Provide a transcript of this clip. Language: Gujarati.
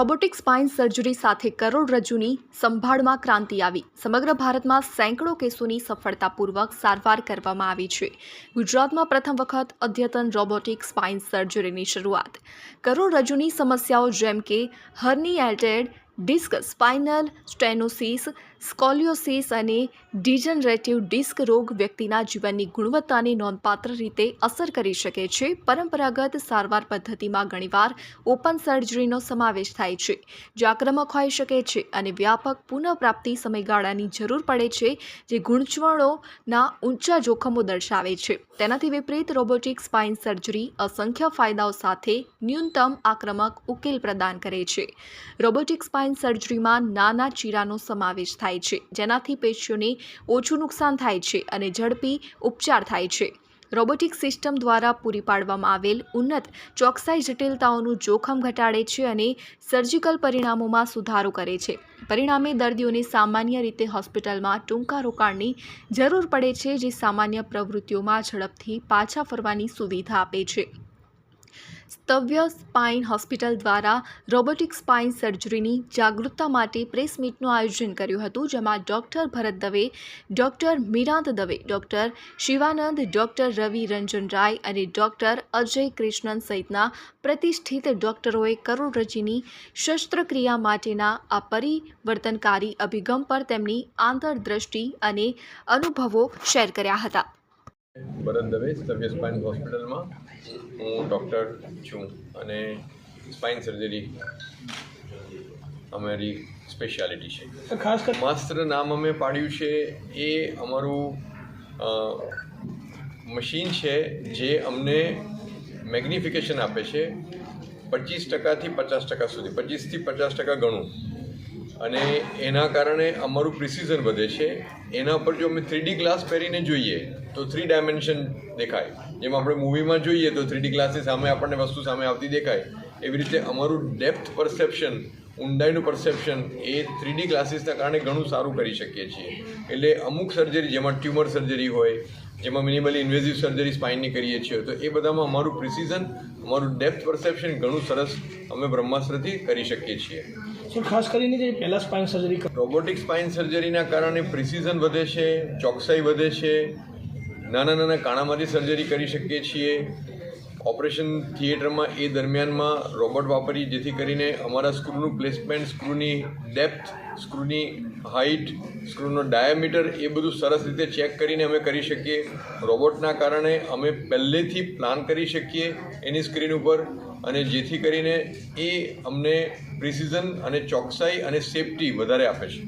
રોબોટિક સ્પાઇન સર્જરી સાથે કરોડરજ્જુની સંભાળમાં ક્રાંતિ આવી. સમગ્ર ભારતમાં સેંકડો કેસોની સફળતાપૂર્વક સારવાર કરવામાં આવી છે. ગુજરાતમાં પ્રથમ વખત અદ્યતન રોબોટિક સ્પાઇન સર્જરીની શરૂઆત. કરોડરજ્જુની સમસ્યાઓ જેમ કે herniated disc spinal stenosis scoliosis અને ડિજનરેટિવ ડિસ્ક રોગ વ્યક્તિના જીવનની ગુણવત્તાને નોંધપાત્ર રીતે અસર કરી શકે છે. પરંપરાગત સારવાર પદ્ધતિમાં ઘણીવાર ઓપન સર્જરીનો સમાવેશ થાય છે. જે આક્રમક હોઈ શકે છે અને વ્યાપક પુનઃપ્રાપ્તિ સમયગાળાની જરૂર પડે છે, જે ગુણચવણોના ઊંચા જોખમો દર્શાવે છે. તેનાથી વિપરીત રોબોટિક સ્પાઇન સર્જરી અસંખ્ય ફાયદાઓ સાથે ન્યૂનતમ આક્રમક ઉકેલ પ્રદાન કરે છે. રોબોટિક સ્પાઇન સર્જરીમાં નાના ચીરાનો સમાવેશ થાય છે. જેનાથી પેશીઓને ઓછું નુકસાન થાય છે અને ઝડપી ઉપચાર થાય છે. રોબોટિક સિસ્ટમ દ્વારા પૂરી પાડવામાં આવેલ ઉન્નત ચોકસાઈ જટિલતાઓનું જોખમ ઘટાડે છે અને સર્જિકલ પરિણામોમાં સુધારો કરે છે. પરિણામે દર્દીઓને સામાન્ય રીતે હોસ્પિટલમાં ટૂંકા રોકાણની જરૂર પડે છે, જે સામાન્ય પ્રવૃત્તિઓમાં ઝડપથી પાછા ફરવાની સુવિધા આપે છે. સ્તવ્ય સ્પાઇન હોસ્પિટલ દ્વારા રોબોટિક સ્પાઇન સર્જરીની જાગૃતતા માટે પ્રેસ મીટનું આયોજન કર્યું હતું, જેમાં doctor Bharat Dave, doctor Mirant Dave, doctor Shivanand, doctor Ravi Ranjan Rai અને ડૉક્ટર અજય કૃષ્ણન સહિતના પ્રતિષ્ઠિત ડૉક્ટરોએ કરોડરજીની શસ્ત્રક્રિયા માટેના આ પરિવર્તનકારી અભિગમ પર તેમની આંતરદ્રષ્ટિ અને અનુભવો શેર કર્યા હતા. ભરત દવે સર્વે સ્પાઇન હોસ્પિટલમાં. હું ડૉક્ટર છું અને સ્પાઇન સર્જરી અમારી સ્પેશિયાલિટી છે. ખાસ માસ્ત્ર માસ્ટર નામ અમે પાડ્યું છે એ અમારું મશીન છે જે અમને મેગ્નિફિકેશન આપે છે પચીસ ટકાથી પચાસ ટકા સુધી પચીસથી પચાસ ટકા ગણું. અને એના કારણે અમારું પ્રિસિઝન વધે છે. એના પર જો અમે થ્રીડી ગ્લાસ પહેરીને જોઈએ તો થ્રી ડાયમેન્શન દેખાય. જેમ આપણે મૂવીમાં જોઈએ તો થ્રીડી ગ્લાસીસ સામે આપણને વસ્તુ સામે આવતી દેખાય. એવી રીતે અમારું ડેપ્થ પરસેપ્શન ઊંડાઈનું પરસેપ્શન એ થ્રીડી ગ્લાસીસના કારણે ઘણું સારું કરી શકીએ છીએ. એટલે અમુક સર્જરી જેમાં ટ્યુમર સર્જરી હોય જેમાં મિનિમલી ઇન્વેઝિવ સર્જરી સ્પાઇનની કરીએ છીએ તો એ બધામાં અમારું પ્રિસિઝન અમારું ડેપ્થ પરસેપ્શન ઘણું સરસ અમે બ્રહ્માસ્ત્રથી કરી શકીએ છીએ. ખાસ કરીને જે પહેલાં સ્પાઇન સર્જરી રોબોટિક સ્પાઇન સર્જરીના કારણે પ્રિસિઝન વધે છે ચોકસાઈ વધે છે નાના નાના કાણામાંથી સર્જરી કરી શકીએ છીએ. ઓપરેશન થિયેટરમાં એ દરમિયાનમાં રોબોટ વાપરી, જેથી કરીને અમારા સ્ક્રૂનું પ્લેસમેન્ટ, સ્ક્રૂની ડેપ્થ, સ્ક્રૂની હાઇટ, સ્ક્રૂનો ડાયામીટર એ બધું સરસ રીતે ચેક કરીને અમે કરી શકીએ. રોબોટના કારણે અમે પહેલેથી પ્લાન કરી શકીએ એની સ્ક્રીન ઉપર અને જેથી કરીને એ અમને પ્રિસિઝન અને ચોકસાઈ અને સેફટી વધારે આપે છે.